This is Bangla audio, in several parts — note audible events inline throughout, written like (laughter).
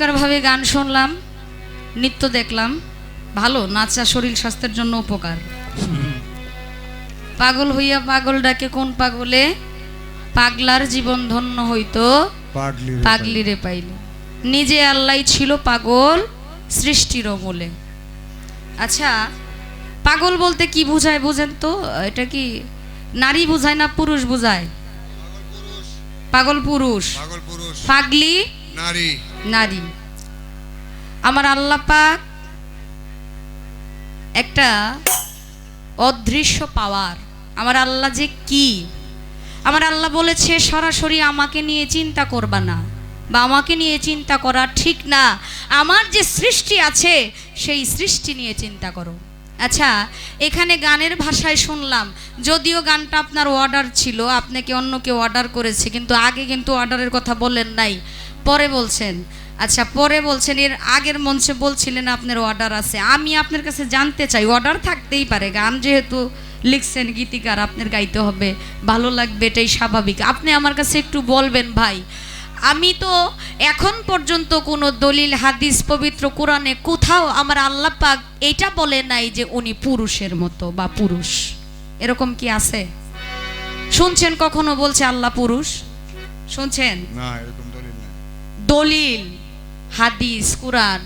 চমৎকারভাবে গান শুনলাম নৃত্য দেখলাম। ভালো নাচা শরীর স্বাস্থ্যের জন্য উপকার। পাগল হইয়া পাগল ডাকে কোন পাগলে? পাগলার জীবন ধন্য হইতো পাগলি পাগলিরে পাইলে। নিজে আল্লাহ ছিল পাগল সৃষ্টির মূলে আচ্ছা পাগল বলতে কি বোঝায় বুঝেন তো? এটা কি নারী বোঝায় না পুরুষ বোঝায়? পাগল পুরুষ। পাগলি নারী। নারী। আমার আল্লাহ পাক একটা অদৃশ্য পাওয়ার। আমার আল্লাহ যে কি? আমার আল্লাহ বলেছে, সরাসরি আমাকে নিয়ে চিন্তা করবা না বা আমাকে নিয়ে চিন্তা করা ঠিক না। আমার যে সৃষ্টি আছে, সেই সৃষ্টি নিয়ে চিন্তা করো। আচ্ছা এখানে গানের ভাষায় শুনলাম। যদিও গানটা আপনার অর্ডার ছিল আপনাকে অন্য কেউ অর্ডার করেছে, কিন্তু আগে কিন্তু অর্ডারের কথা বলেন নাই। পরে বলছেন। আচ্ছা পরে বলছেন, এর আগের মঞ্চে বলছিলেন আপনার অর্ডার আছে। আমি আপনার কাছে জানতে চাই অর্ডার থাকতেই পারে। গান যেহেতু লিখছেন গীতিকার, আপনার গাইতে হবে। ভালো লাগবে, এটাই স্বাভাবিক। আপনি আমার কাছে একটু বলবেন ভাই। আমি তো এখন পর্যন্ত কোনো দলিল হাদিস পবিত্র কোরআনে কোথাও আমার আল্লাহ পাক এটা বলে নাই যে উনি পুরুষের মতো বা পুরুষ। এরকম কি আছে? শুনছেন কখনো বলছে আল্লাহ পুরুষ? শুনছেন? দলিল হাদিস কোরআন।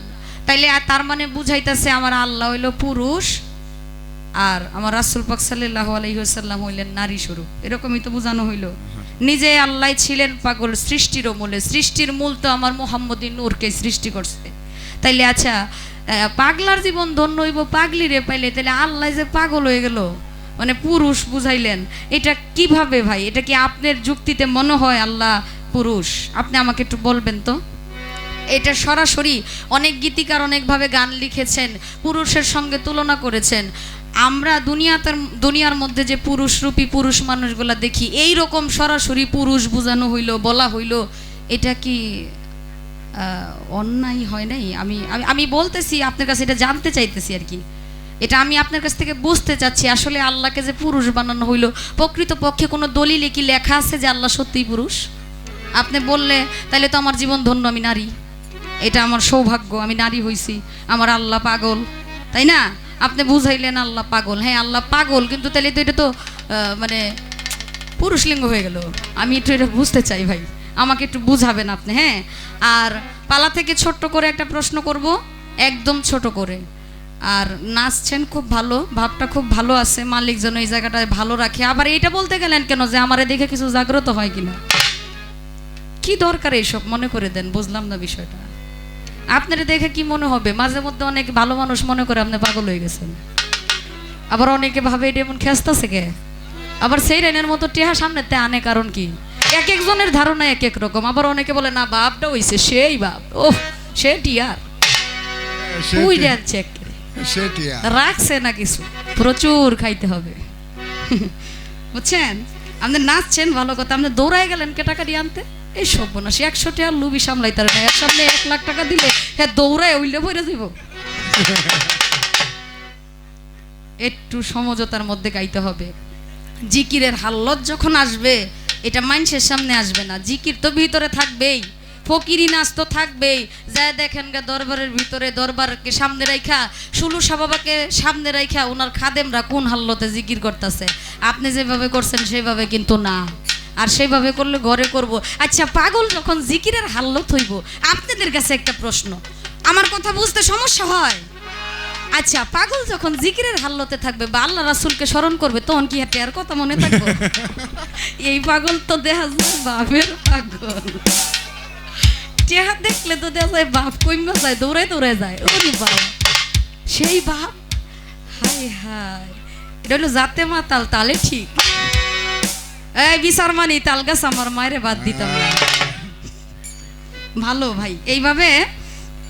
তাইলে আর তার মানে বুঝাইতেছে আমার আল্লাহ হইল পুরুষ আর আমার রাসুল পাক সাল্লাহ আলহিহাল্লাম হইলেন নারী স্বরূপ। এরকমই তো বোঝানো হইল। নিজে আল্লাহ ছিলেন পাগল সৃষ্টিরও মূলে সৃষ্টির মূল তো আমার মোহাম্মদী নূরকে সৃষ্টি করছে। তাইলে আচ্ছা পাগলার জীবন ধন্য হইব পাগলি রে পাইলে তাহলে আল্লাহ যে পাগল হয়ে গেল মানে পুরুষ বুঝাইলেন। এটা কীভাবে ভাই? এটা কি আপনার যুক্তিতে মনে হয় আল্লাহ পুরুষ? আপনি আমাকে একটু বলবেন তো। এটা সরাসরি অনেক গীতিকার অনেকভাবে গান লিখেছেন, পুরুষের সঙ্গে তুলনা করেছেন। আমরা দুনিয়াতে দুনিয়ার মধ্যে যে পুরুষরূপী পুরুষ মানুষগুলা দেখি, এই রকম সরাসরি পুরুষ বোঝানো হইল, বলা হইল, এটা কি অন্যায় হয় নাই? আমি, আমি- বলতেছি, আপনার কাছে এটা জানতে চাইতেছি আর কি। এটা আমি আপনার কাছ থেকে বুঝতে চাচ্ছি, আসলে আল্লাহকে যে পুরুষ বানানো হইল, প্রকৃতপক্ষে কোনো দলিলে কি লেখা আছে যে আল্লাহ সত্যিই পুরুষ? আপনি বললে তাহলে তো আমার জীবন ধন্য, আমি নারী। এটা আমার সৌভাগ্য, আমি নারী হইছি, আমার আল্লাহ পাগল, তাই না? আপনি বুঝাইলেন আল্লাহ পাগল। হ্যাঁ আল্লাহ পাগল, কিন্তু তাহলে তো এটা তো মানে পুরুষ লিঙ্গ হয়ে গেল। আমি একটু এটা বুঝতে চাই ভাই। আমাকে একটু বুঝাবেন আপনি হ্যাঁ? আর পালা থেকে ছোট্ট করে একটা প্রশ্ন করব, একদম ছোট করে। আর নাচছেন খুব ভালো, ভাবটা খুব ভালো আছে, মালিক যেন এই জায়গাটায় ভালো রাখে। আবার এইটা বলতে গেলেন কেন যে আমারে দেখে কিছু জাগ্রত হয় কিনা? কি দরকার এইসব? মনে করে দেন, বুঝলাম না বিষয়টা। আপনার দেখে কি মনে হবে? মাঝে মধ্যে অনেক ভালো মানুষ মনে করে আপনি পাগল হয়ে গেছেন। আবার অনেকে ভাবে এটা এমন খেস্তাছে কে? আবার সেই রেনের মতো টেহা সামনে তে আনে কারণ কি? এক একজনের ধারণা এক এক রকম। আবার অনেকে বলে না বাপটা হইছে সেই বাপ। ও সে টিয়ার। উই যাচ্ছে রাখছে না কিছু। প্রচুর খাইতে হবে। (laughs) বুঝছেন? আপনি নাচছেন ভালো কথা। আপনি দৌড়ায় গেলেন কে টাকা দিয়ে আনতে? এই সব না সে একশো টাকা লুবি সামলাইতে পারে না। এর সামনে এক লাখ টাকা দিলে হ্যাঁ দৌড়ায় উইলে ভরে দিব একটু সমঝোতার মধ্যে গাইতে হবে। জিকিরের হাল্লত যখন আসবে, এটা মানুষের সামনে আসবে না। জিকির তো ভিতরে থাকবেই, ফকিরি নাচ তো থাকবেই। যা দেখেন গা দরবারের ভিতরে, দরবারকে সামনে রাইখা, সুলু বাবাকে সামনে রাইখা ওনার খাদেমরা কোন হাল্লতে জিকির করতেছে? আপনি যেভাবে করছেন, সেভাবে কিন্তু না। আর সেইভাবে করলে ঘরে করব। আচ্ছা পাগল যখন জিকিরের হাল্লত হইব আপনাদের কাছে একটা প্রশ্ন। আমার কথা বুঝতে সমস্যা হয়? আচ্ছা পাগল যখন জিকিরের হাল্লতে থাকবে বা আল্লাহ রাসুলকে স্মরণ করবে তখন কি হাতে আর কথা মনে থাকবে? (laughs) এই পাগল তো দেখা যায় বাপের পাগল। চেহারা দেখলে তো দেখা যায় বাপ কইমা যায় দৌড়ায় দৌড়ায় যায়। ওরে বাপ সেই বাপ? হাই হাই এটা হলো জাতে মা তাল তালে ঠিক। এই বিচার মানি তাল আমার মায়ের বাদ দিতাম। ভালো ভাই, এইভাবে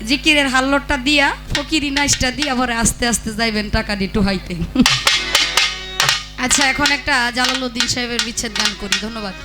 জিকিরের হাল্লরটা দিয়া, ফকিরি নাইসটা দিয়া পরে আস্তে আস্তে যাইবেন টাকা দিয়ে টুহাইতে আচ্ছা এখন একটা জালালউদ্দিন সাহেবের বিচ্ছেদ গান করি, ধন্যবাদ।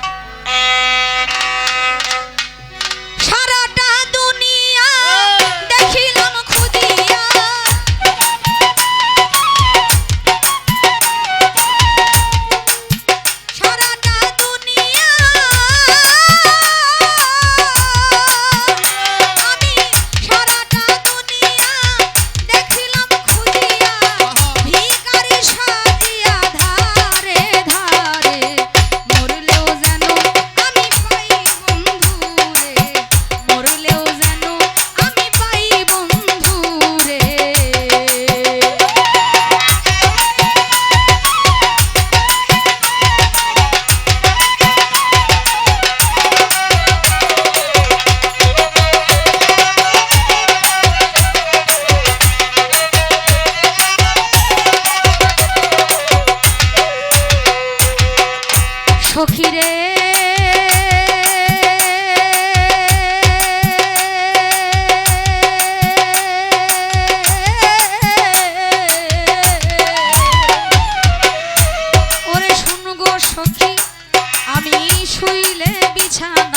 time.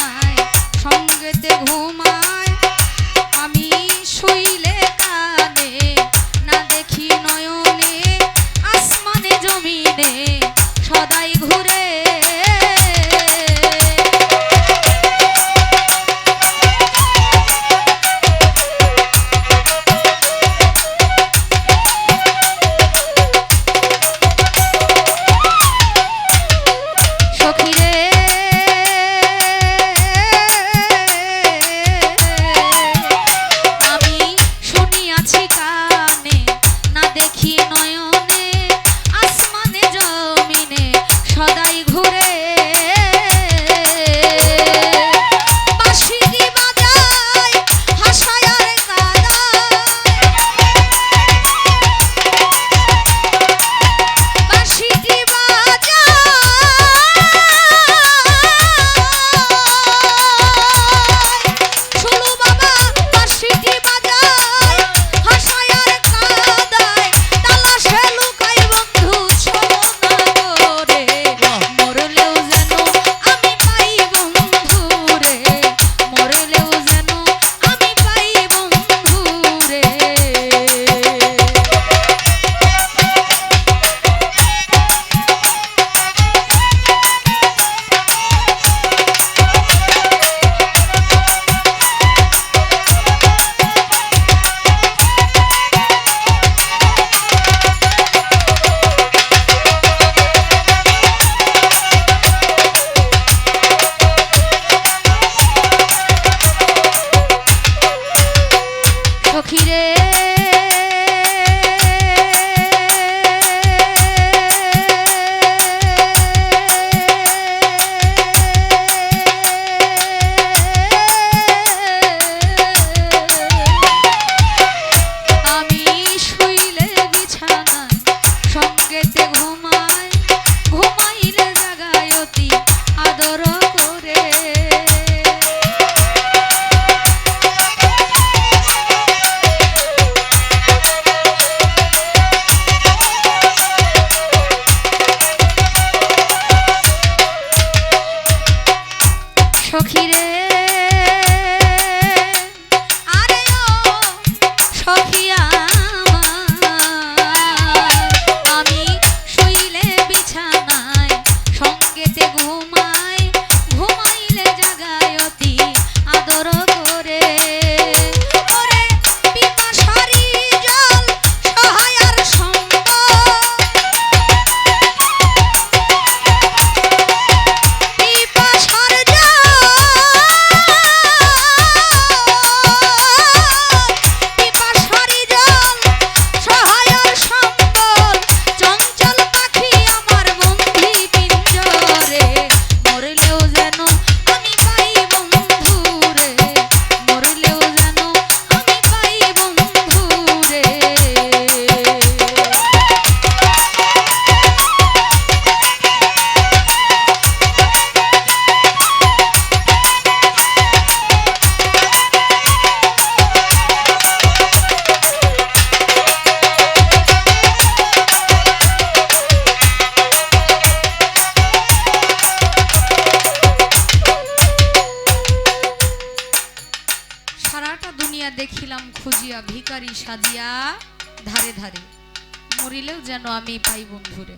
যেন আমি পাই বন্ধুরে।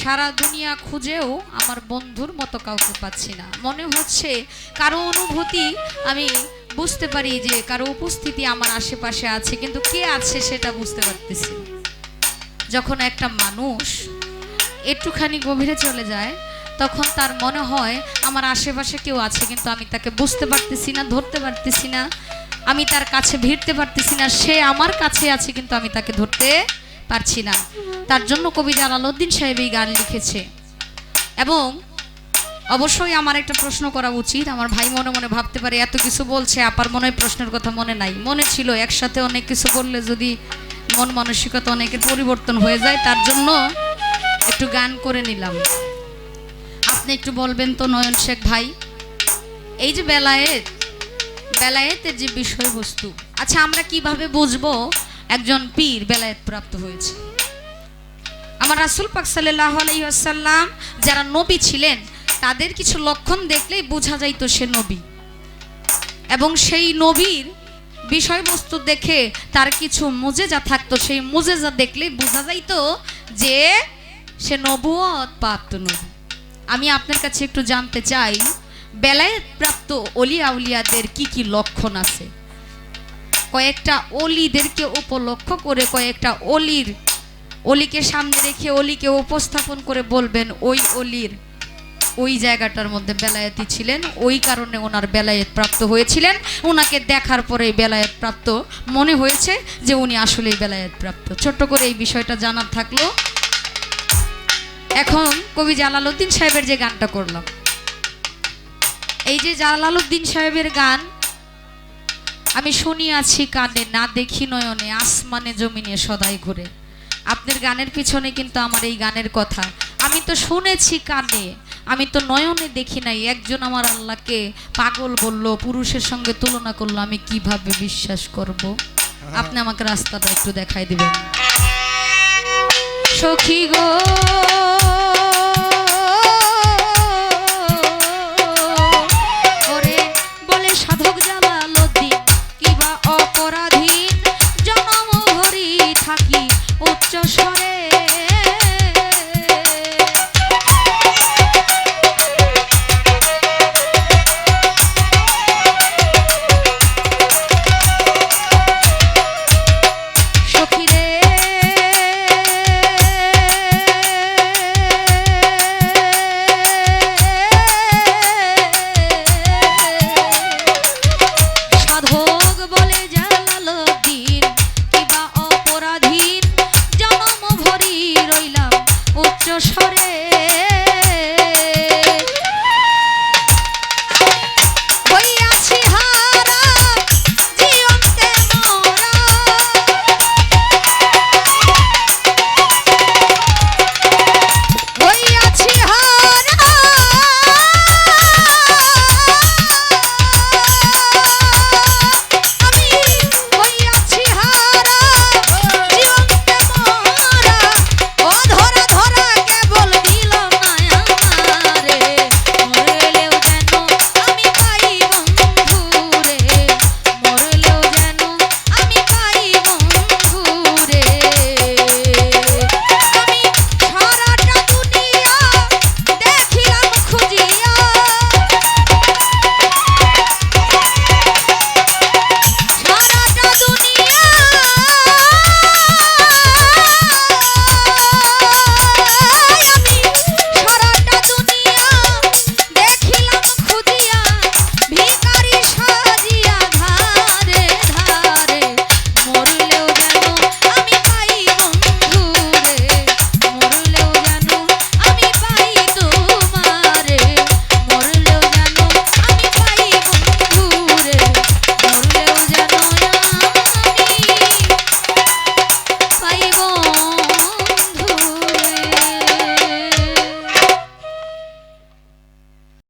সারা দুনিয়া খুঁজেও আমার বন্ধুর মতো কাউকে পাচ্ছি না। মনে হচ্ছে কারও অনুভূতি আমি বুঝতে পারি যে কারও উপস্থিতি আমার আশেপাশে আছে, কিন্তু কে আছে সেটা বুঝতে পারতেছি যখন একটা মানুষ একটুখানি গভীরে চলে যায়, তখন তার মনে হয় আমার আশেপাশে কেউ আছে, কিন্তু আমি তাকে বুঝতে পারতেছি না, ধরতে পারতেছি না। আমি তার কাছে ভিড়তে পারতেছি না, সে আমার কাছে আছে, কিন্তু আমি তাকে ধরতে পারছি না। তার জন্য কবি জালালউদ্দিন সাহেব এই গান লিখেছে। এবং অবশ্যই আমার একটা প্রশ্ন করা উচিত। আমার ভাই মনে মনে ভাবতে পারে, এত কিছু বলছে, আপার মনে হয় প্রশ্নের কথা মনে নাই। মনে ছিল একসাথে অনেক কিছু বললে যদি মন মানসিকতা অনেকের পরিবর্তন হয়ে যায়, তার জন্য একটু গান করে নিলাম। আপনি একটু বলবেন তো, নয়ন শেখ ভাই? এই যে বেলায়েত, বেলায়েতের যে বিষয়বস্তু আচ্ছা আমরা কীভাবে বুঝব একজন পীর বেলায়েত প্রাপ্ত হয়েছে। আমার রাসুল পাক সাল্লাহ আলাইসাল্লাম যারা নবী ছিলেন, তাদের কিছু লক্ষণ দেখলেই বোঝা যাইতো সে নবী। এবং সেই নবীর বিষয়বস্তু দেখে তার কিছু মুজেজা থাকতো, সেই মুজেজা দেখলেই বোঝা যাইত যে সে নবুয়ত প্রাপ্ত নবী। আমি আপনার কাছে একটু জানতে চাই, বেলায়েত প্রাপ্ত অলিয়া উলিয়াদের কি কি লক্ষণ আছে? কয়েকটা অলিদেরকে উপলক্ষ করে কয়েকটা অলির, অলিকে সামনে রেখে অলিকে উপস্থাপন করে বলবেন, ওই অলির ওই জায়গাটার মধ্যে বেলায়েতি ছিলেন, ওই কারণে ওনার বেলায়েত প্রাপ্ত হয়েছিলেন। ওনাকে দেখার পরে বেলায়েত প্রাপ্ত মনে হয়েছে যে উনি আসলেই বেলায়েত প্রাপ্ত। ছোট্ট করে এই বিষয়টা জানার থাকল। এখন কবি জালালউদ্দিন সাহেবের যে গানটা করলাম। এই যে জালালউদ্দিন সাহেবের গান আমি শুনি আছি কানে, না দেখি নয়নে, আসমানে, জমিনে, সদাই ঘুরে। আপনার গানের পিছনে কিন্তু আমার এই গানের কথা। আমি তো শুনেছি কানে, আমি তো নয়নে দেখি নাই। একজন আমার আল্লাহকে পাগল বলল, পুরুষের সঙ্গে তুলনা করল, আমি কীভাবে বিশ্বাস করব? আপনি আমাকে রাস্তাটা একটু দেখাই দিবেন। সখী গো